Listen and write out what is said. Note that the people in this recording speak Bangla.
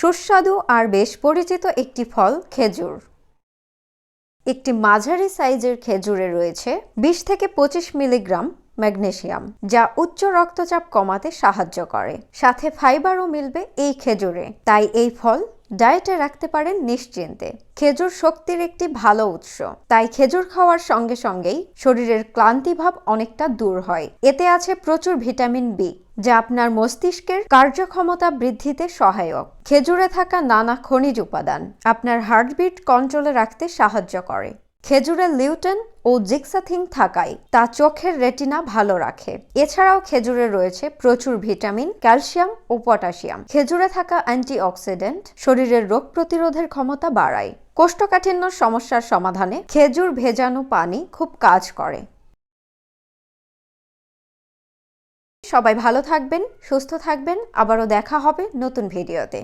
সুস্বাদু আর বেশ পরিচিত একটি ফল, খেজুর। একটি মাঝারি সাইজের খেজুরে রয়েছে বিশ থেকে পঁচিশ মিলিগ্রাম ম্যাগনেশিয়াম, যা উচ্চ রক্তচাপ কমাতে সাহায্য করে। সাথে ফাইবারও মিলবে এই খেজুরে। তাই এই ফল ডায়েটে রাখতে পারেন নিশ্চিন্তে। খেজুর শক্তির একটি ভালো উৎস। তাই খেজুর খাওয়ার সঙ্গে সঙ্গেই শরীরের ক্লান্তিভাব অনেকটা দূর হয়। এতে আছে প্রচুর ভিটামিন বি, যা আপনার মস্তিষ্কের কার্যক্ষমতা বৃদ্ধিতে সহায়ক। খেজুরে থাকা নানা খনিজ উপাদান আপনার হার্টবিট কন্ট্রোলে রাখতে সাহায্য করে। খেজুরে লিউটেন ও জিক্সাথিং থাকায় তা চোখের রেটিনা ভালো রাখে। এছাড়াও খেজুরে রয়েছে প্রচুর ভিটামিন, ক্যালসিয়াম ও পটাশিয়াম। খেজুরে থাকা অ্যান্টিঅক্সিডেন্ট শরীরের রোগ প্রতিরোধের ক্ষমতা বাড়ায়। কোষ্ঠকাঠিন্য সমস্যার সমাধানে খেজুর ভেজানো পানি খুব কাজ করে। সবাই ভালো থাকবেন, সুস্থ থাকবেন। আবারও দেখা হবে নতুন ভিডিওতে।